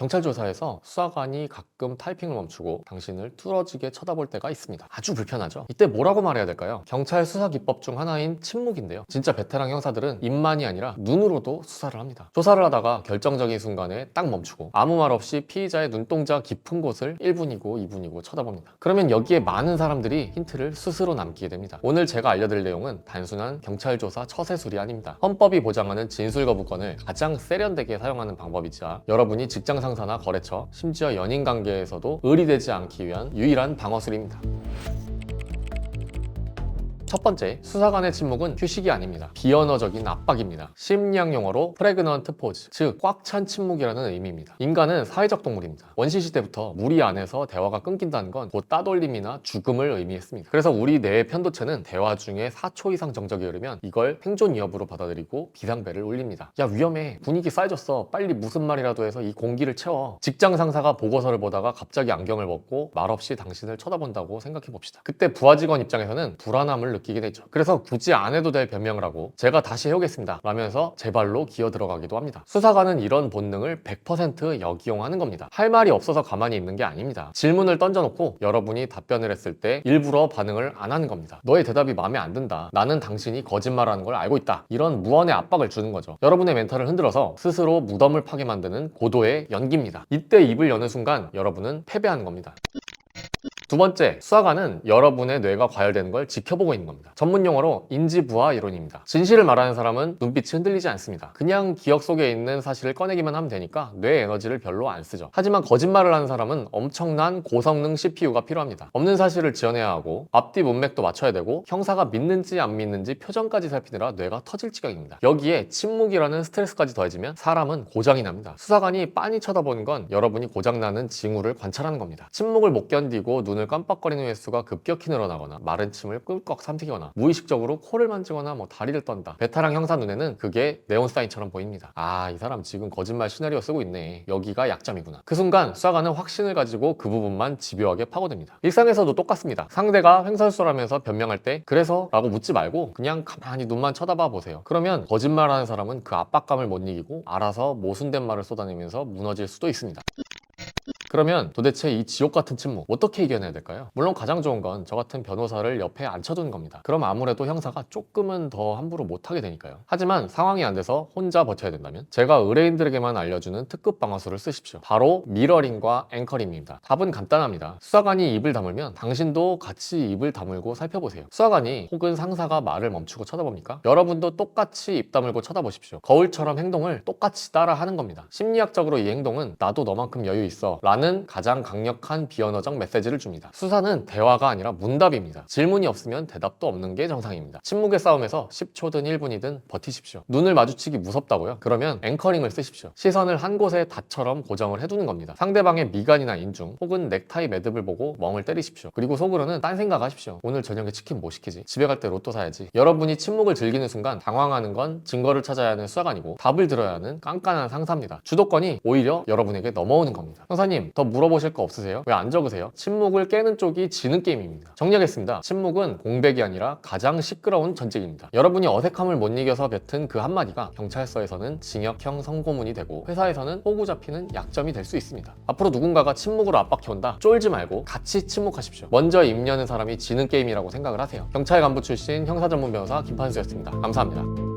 경찰 조사에서 수사관이 가끔 타이핑을 멈추고 당신을 뚫어지게 쳐다볼 때가 있습니다. 아주 불편하죠. 이때 뭐라고 말해야 될까요? 경찰 수사 기법 중 하나인 침묵인데요. 진짜 베테랑 형사들은 입만이 아니라 눈으로도 수사를 합니다. 조사를 하다가 결정적인 순간에 딱 멈추고 아무 말 없이 피의자의 눈동자 깊은 곳을 1분이고 2분이고 쳐다봅니다. 그러면 여기에 많은 사람들이 힌트를 스스로 남기게 됩니다. 오늘 제가 알려드릴 내용은 단순한 경찰 조사 처세술이 아닙니다. 헌법이 보장하는 진술 거부권을 가장 세련되게 사용하는 방법이자 여러분이 직장 상 사나 거래처, 심지어 연인 관계에서도 의리되지 않기 위한 유일한 방어술입니다. 첫 번째, 수사관의 침묵은 휴식이 아닙니다. 비언어적인 압박입니다. 심리학 용어로 프레그넌트 포즈, 즉 꽉 찬 침묵이라는 의미입니다. 인간은 사회적 동물입니다. 원시 시대부터 무리 안에서 대화가 끊긴다는 건 곧 따돌림이나 죽음을 의미했습니다. 그래서 우리 뇌의 편도체는 대화 중에 4초 이상 정적이 흐르면 이걸 생존 위협으로 받아들이고 비상벨을 울립니다. 야 위험해, 분위기 쌓여졌어, 빨리 무슨 말이라도 해서 이 공기를 채워. 직장 상사가 보고서를 보다가 갑자기 안경을 벗고 말없이 당신을 쳐다본다고 생각해 봅시다. 그때 부하 직원 입장에서는 불안함을 느끼게 되죠. 그래서 굳이 안 해도 될 변명을 하고 제가 다시 해오겠습니다. 라면서 제 발로 기어 들어가기도 합니다. 수사관은 이런 본능을 100% 역이용하는 겁니다. 할 말이 없어서 가만히 있는 게 아닙니다. 질문을 던져놓고 여러분이 답변을 했을 때 일부러 반응을 안 하는 겁니다. 너의 대답이 마음에 안 든다. 나는 당신이 거짓말하는 걸 알고 있다. 이런 무언의 압박을 주는 거죠. 여러분의 멘탈을 흔들어서 스스로 무덤을 파게 만드는 고도의 연기입니다. 이때 입을 여는 순간 여러분은 패배하는 겁니다. 두 번째, 수사관은 여러분의 뇌가 과열되는 걸 지켜보고 있는 겁니다. 전문 용어로 인지부하 이론입니다. 진실을 말하는 사람은 눈빛이 흔들리지 않습니다. 그냥 기억 속에 있는 사실을 꺼내기만 하면 되니까 뇌 에너지를 별로 안 쓰죠. 하지만 거짓말을 하는 사람은 엄청난 고성능 CPU가 필요합니다. 없는 사실을 지어내야 하고 앞뒤 문맥도 맞춰야 되고 형사가 믿는지 안 믿는지 표정까지 살피느라 뇌가 터질 지경입니다. 여기에 침묵이라는 스트레스까지 더해지면 사람은 고장이 납니다. 수사관이 빤히 쳐다보는 건 여러분이 고장나는 징후를 관찰하는 겁니다. 침묵을 못 견디고 눈을 깜빡거리는 횟수가 급격히 늘어나거나 마른 침을 꿀꺽 삼키거나 무의식적으로 코를 만지거나 뭐 다리를 떤다. 베테랑 형사 눈에는 그게 네온 사인처럼 보입니다. 아, 이 사람 지금 거짓말 시나리오 쓰고 있네. 여기가 약점이구나. 그 순간 수사관은 확신을 가지고 그 부분만 집요하게 파고듭니다. 일상에서도 똑같습니다. 상대가 횡설수설하면서 변명할 때 그래서 라고 묻지 말고 그냥 가만히 눈만 쳐다봐 보세요. 그러면 거짓말하는 사람은 그 압박감을 못 이기고 알아서 모순된 말을 쏟아내면서 무너질 수도 있습니다. 그러면 도대체 이 지옥 같은 침묵 어떻게 이겨내야 될까요? 물론 가장 좋은 건 저 같은 변호사를 옆에 앉혀두는 겁니다. 그럼 아무래도 형사가 조금은 더 함부로 못하게 되니까요. 하지만 상황이 안 돼서 혼자 버텨야 된다면 제가 의뢰인들에게만 알려주는 특급 방어술을 쓰십시오. 바로 미러링과 앵커링입니다. 답은 간단합니다. 수사관이 입을 다물면 당신도 같이 입을 다물고 살펴보세요. 수사관이 혹은 상사가 말을 멈추고 쳐다봅니까? 여러분도 똑같이 입 다물고 쳐다보십시오. 거울처럼 행동을 똑같이 따라 하는 겁니다. 심리학적으로 이 행동은 나도 너만큼 여유 있어 라는 가장 강력한 비언어적 메시지를 줍니다. 수사는 대화가 아니라 문답입니다. 질문이 없으면 대답도 없는 게 정상입니다. 침묵의 싸움에서 10초든 1분이든 버티십시오. 눈을 마주치기 무섭다고요? 그러면 앵커링을 쓰십시오. 시선을 한 곳에 닷처럼 고정을 해두는 겁니다. 상대방의 미간이나 인중 혹은 넥타이 매듭을 보고 멍을 때리십시오. 그리고 속으로는 딴 생각하십시오. 오늘 저녁에 치킨 뭐 시키지? 집에 갈 때 로또 사야지. 여러분이 침묵을 즐기는 순간 당황하는 건 증거를 찾아야 하는 수사관이고 답을 들어야 하는 깐깐한 상사입니다. 주도권이 오히려 여러분에게 넘어오는 겁니다. 형사님 더 물어보실 거 없으세요? 왜 안 적으세요? 침묵을 깨는 쪽이 지는 게임입니다. 정리하겠습니다. 침묵은 공백이 아니라 가장 시끄러운 전쟁입니다. 여러분이 어색함을 못 이겨서 뱉은 그 한마디가 경찰서에서는 징역형 선고문이 되고 회사에서는 호구 잡히는 약점이 될 수 있습니다. 앞으로 누군가가 침묵으로 압박해온다? 쫄지 말고 같이 침묵하십시오. 먼저 입 여는 사람이 지는 게임이라고 생각을 하세요. 경찰 간부 출신 형사 전문 변호사 김판수였습니다. 감사합니다.